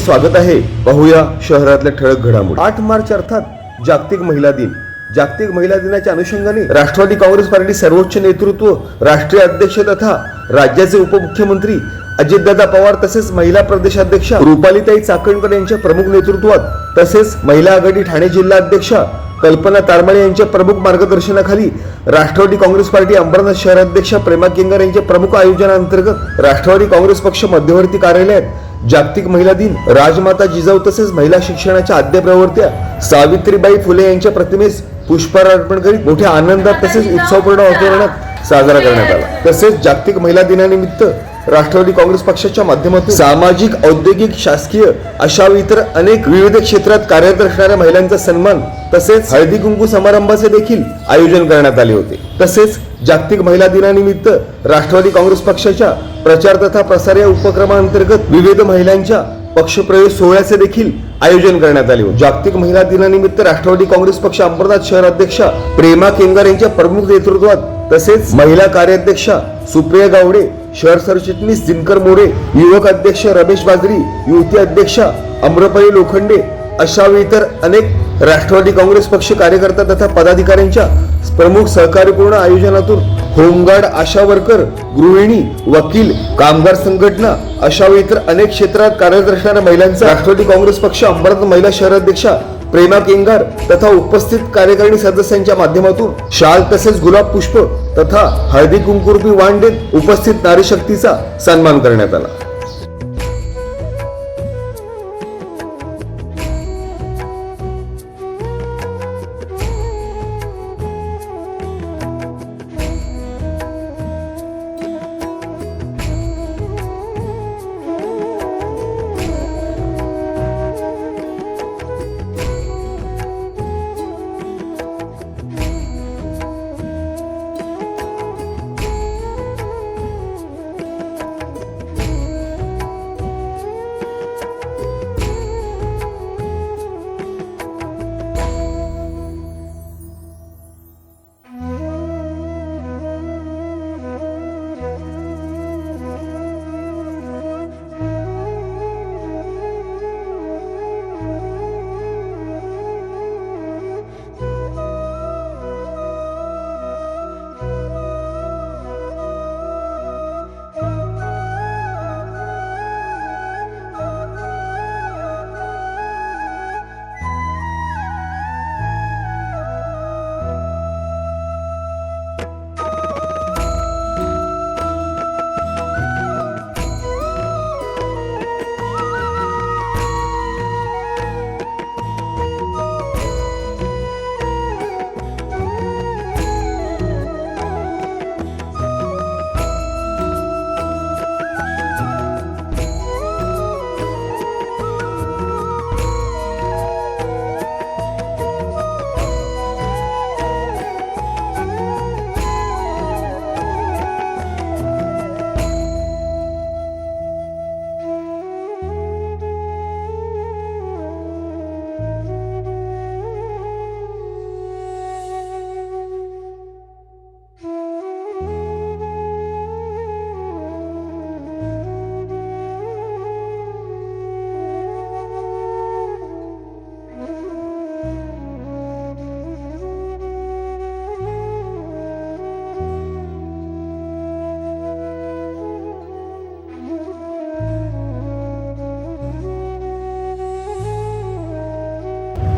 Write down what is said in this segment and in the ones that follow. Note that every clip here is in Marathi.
आपले स्वागत आहे. पाहूया शहरातल्या ठळक घडामोडी. आठ मार्च अर्थात जागतिक महिला दिन. जागतिक महिला दिनाच्या अनुषंगाने राष्ट्रवादी काँग्रेस पार्टी सर्वोच्च नेतृत्व राष्ट्रीय अध्यक्ष तथा राज्याचे उपमुख्यमंत्री अजितदादा पवार तसेच महिला प्रदेशाध्यक्षा रुपालीताई चाकणकर यांच्या प्रमुख नेतृत्वात तसेच महिला आघाडी ठाणे जिल्हा अध्यक्षा कल्पना तारमाळे यांच्या प्रमुख मार्गदर्शनाखाली राष्ट्रवादी काँग्रेस पार्टी अंबरनाथ शहराध्यक्षा प्रेमा केंगर यांच्या प्रमुख आयोजनाअंतर्गत राष्ट्रवादी काँग्रेस पक्ष मध्यवर्ती कार्यालयात जागतिक महिला दिन राजमाता जिजाऊ तसेच महिला शिक्षणाच्या आद्य प्रवर्त्या सावित्रीबाई फुले यांच्या प्रतिमेस पुष्पहार अर्पण करीत मोठ्या आनंदात तसेच उत्सवपूर्ण वातावरणात साजरा करण्यात आला. तसेच जागतिक महिला दिनानिमित्त राष्ट्रवादी काँग्रेस पक्षाच्या माध्यमातून सामाजिक औद्योगिक शासकीय अशा इतर अनेक विविध क्षेत्रात कार्यरत असणाऱ्या महिलांचा सन्मान तसेच हळदी कुंकू समारंभाचे देखील आयोजन करण्यात आले होते. तसेच जागतिक महिला दिनानिमित्त राष्ट्रवादी काँग्रेस पक्षाच्या प्रचार तथा प्रसार या उपक्रमांतर्गत विविध महिलांच्या पक्षप्रवेश सोहळ्याचे देखील आयोजन करण्यात आले होते. जागतिक महिला दिनानिमित्त राष्ट्रवादी काँग्रेस पक्ष अंबरनाथ शहर अध्यक्षा प्रेमा केंगार यांच्या प्रमुख नेतृत्वात तसेच महिला कार्याध्यक्षा सुप्रिया गावडे शहर सरचिटणीस दिनकर मोरे युवक अध्यक्ष रमेश बाजरी युवती अध्यक्षा अम्रपाली लोखंडे अशा इतर अनेक राष्ट्रवादी काँग्रेस पक्ष कार्यकर्ता तथा पदाधिकाऱ्यांच्या प्रमुख सहकार्यपूर्ण आयोजनातून होमगार्ड आशा वर्कर गृहिणी वकील कामगार संघटना अशा व इतर अनेक क्षेत्रात कार्यरत असणाऱ्या महिलांचा राष्ट्रवादी काँग्रेस पक्ष अंबरनाथ महिला शहराध्यक्षा प्रेमा केंगार तथा उपस्थित कार्यकारिणी सदस्यांच्या माध्यमातून शाल तसेच गुलाब पुष्प तथा हळदी कुंकुरुपी वाण देत उपस्थित नारी शक्तीचा सन्मान करण्यात आला.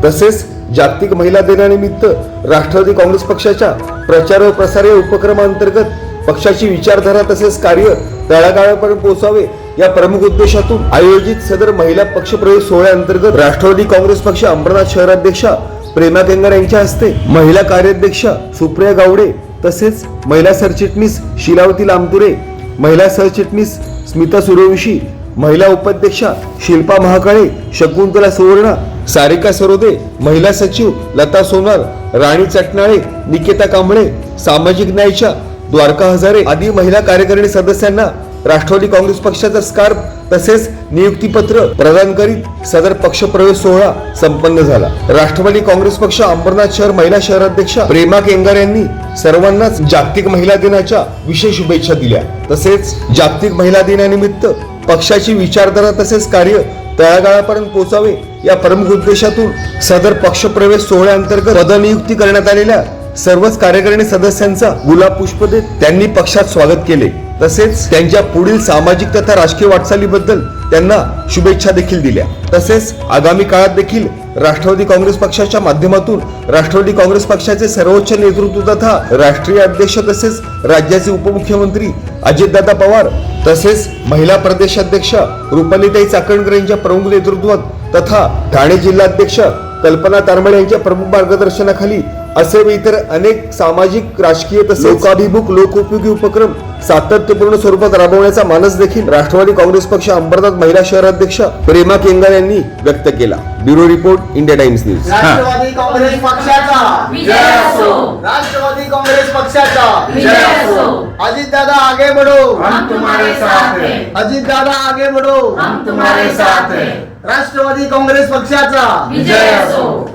तसेच जागतिक महिला दिनानिमित्त राष्ट्रवादी काँग्रेस पक्षाच्या प्रचार व प्रसार या उपक्रमांतर्गत पक्षाची विचारधारा तसेच कार्य तळागाळापर्यंत पोहोचावे या प्रमुख उद्देशातून आयोजित सदर महिला पक्षप्रवेश सोहळ्याअंतर्गत राष्ट्रवादी काँग्रेस पक्ष अंबरनाथ शहराध्यक्षा प्रेमा केंगर यांच्या हस्ते महिला कार्याध्यक्षा सुप्रिया गावडे तसेच महिला सरचिटणीस शिलावती लामतुरे महिला सरचिटणीस स्मिता सूर्यवंशी महिला उपाध्यक्षा शिल्पा महाकाळे शकुंतला सुवर्णा सारिका सरोदे महिला सचिव लता सोनार राणी चटणाळे निकेता कांबळे सामाजिक न्यायच्या द्वारका हजारे आदी महिला कार्यकारिणी सदस्यांना राष्ट्रवादी काँग्रेस पक्षाचा स्कार्फ तसेच नियुक्तीपत्र प्रदान करीत सदर पक्ष प्रवेश सोहळा संपन्न झाला. राष्ट्रवादी काँग्रेस पक्ष अंबरनाथ शहर महिला शहराध्यक्ष प्रेमा केंगार यांनी सर्वांनाच जागतिक महिला दिनाच्या विशेष शुभेच्छा दिल्या. तसेच जागतिक महिला दिनानिमित्त पक्षाची विचारधारा तसेच कार्य तळागाळापर्यंत पोहोचावे या प्रमुख उद्देशातून सदर पक्षप्रवेश सोहळ्याअंतर्गत पदनियुक्ती करण्यात आलेल्या सर्वच कार्यकारिणी सदस्यांचा गुलाब पुष्प देत त्यांनी पक्षात स्वागत केले. तसेच त्यांच्या पुढील सामाजिक तथा राजकीय वाटचालीबद्दल त्यांना शुभेच्छा देखील दिल्या. तसेच आगामी काळात देखील राष्ट्रवादी काँग्रेस पक्षाच्या माध्यमातून राष्ट्रवादी काँग्रेस पक्षाचे सर्वोच्च नेतृत्व तथा राष्ट्रीय अध्यक्ष तसेच राज्याचे उपमुख्यमंत्री अजितदादा पवार तसेच महिला प्रदेशाध्यक्ष रुपालीताई चाकणकर यांच्या प्रमुख नेतृत्वात तथा ठाणे जिल्हाध्यक्ष कल्पना तारमळे यांच्या प्रमुख मार्गदर्शनाखाली असे व इतर अनेक सामाजिक राजकीय तसेच लोकोपयोगी उपक्रम सातत्यपूर्ण स्वरूपात राबवण्याचा मानस देखील राष्ट्रवादी काँग्रेस पक्ष अंबरनाथ महिला शहराध्यक्ष प्रेमा केंगार यांनी व्यक्त केला. Bureau report India Times news. Rashtravadi Congress पक्षाचा. अजित दादा आगे बढ़ो. हम तुम्हारे साथ हैं. अजित दादा आगे बढ़ो. हम तुम्हारे साथ हैं. राष्ट्रवादी काँग्रेस पक्षाचा. विजय असो.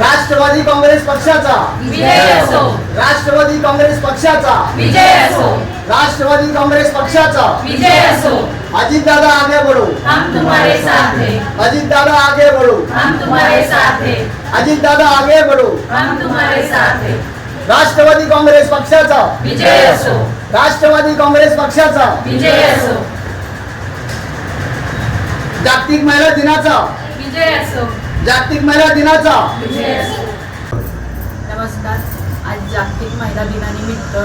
राष्ट्रवादी काँग्रेस पक्षाचा. विजय असो. राष्ट्रवादी काँग्रेस पक्षाचा. विजय असो. राष्ट्रवादी काँग्रेस पक्षाचा. विजय असो. अजित दादा आगे बढ़ो. हम तुम्हारे साथ हैं. अजित दादा आगे बढ़ो. हम तुम्हारे साथ हैं. अजित दादा आगे बढ़ो. हम तुम्हारे साथ हैं. राष्ट्रवादी काँग्रेस पक्षाचा. विजय असो. राष्ट्रवादी काँग्रेस पक्षाचा. विजय असो. जागतिक महिला दिनाचा. विजय असो. जागतिक महिला दिनाचा. विजय असो. नमस्कार. आज जागतिक महिला दिनानिमित्त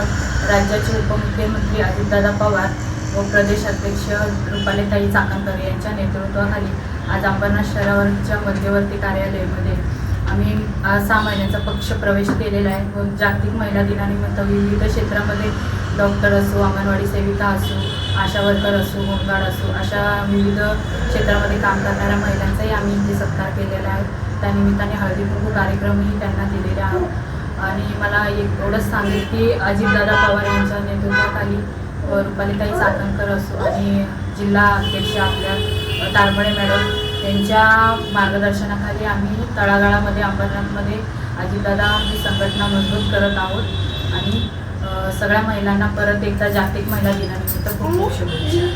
राज्याचे उपमुख्यमंत्री अजितदादा पवार व प्रदेशाध्यक्ष रुपालीताई चाकणकर यांच्या नेतृत्वाखाली आज अंबरनाथ शहरावरच्या मध्यवर्ती कार्यालयामध्ये आम्ही आज सहा महिन्याचा पक्ष प्रवेश केलेला आहे. व जागतिक महिला दिनानिमित्त विविध क्षेत्रामध्ये डॉक्टर असो अंगणवाडी सेविका असो आशा वर्कर असो होमगार्ड असो अशा विविध क्षेत्रामध्ये काम करणाऱ्या महिलांचाही आम्ही इथे सत्कार केलेला आहे. त्यानिमित्ताने हळदी कुंकू कार्यक्रमही त्यांना दिलेले आहे आणि मला एक एवढंच सांगेल की अजितदादा पवार यांच्या नेतृत्वाखाली व रुपालीताई चाकणकर असो आणि जिल्हा अध्यक्ष आपल्या अ, तारमळे मॅडम त्यांच्या मार्गदर्शनाखाली आम्ही तळागाळामध्ये अंबरनाथमध्ये अजितदादा ही संघटना मजबूत करत आहोत. आणि सगळ्या महिलांना परत एकदा जागतिक महिला दिनानिमित्त खूप खूप शुभेच्छा.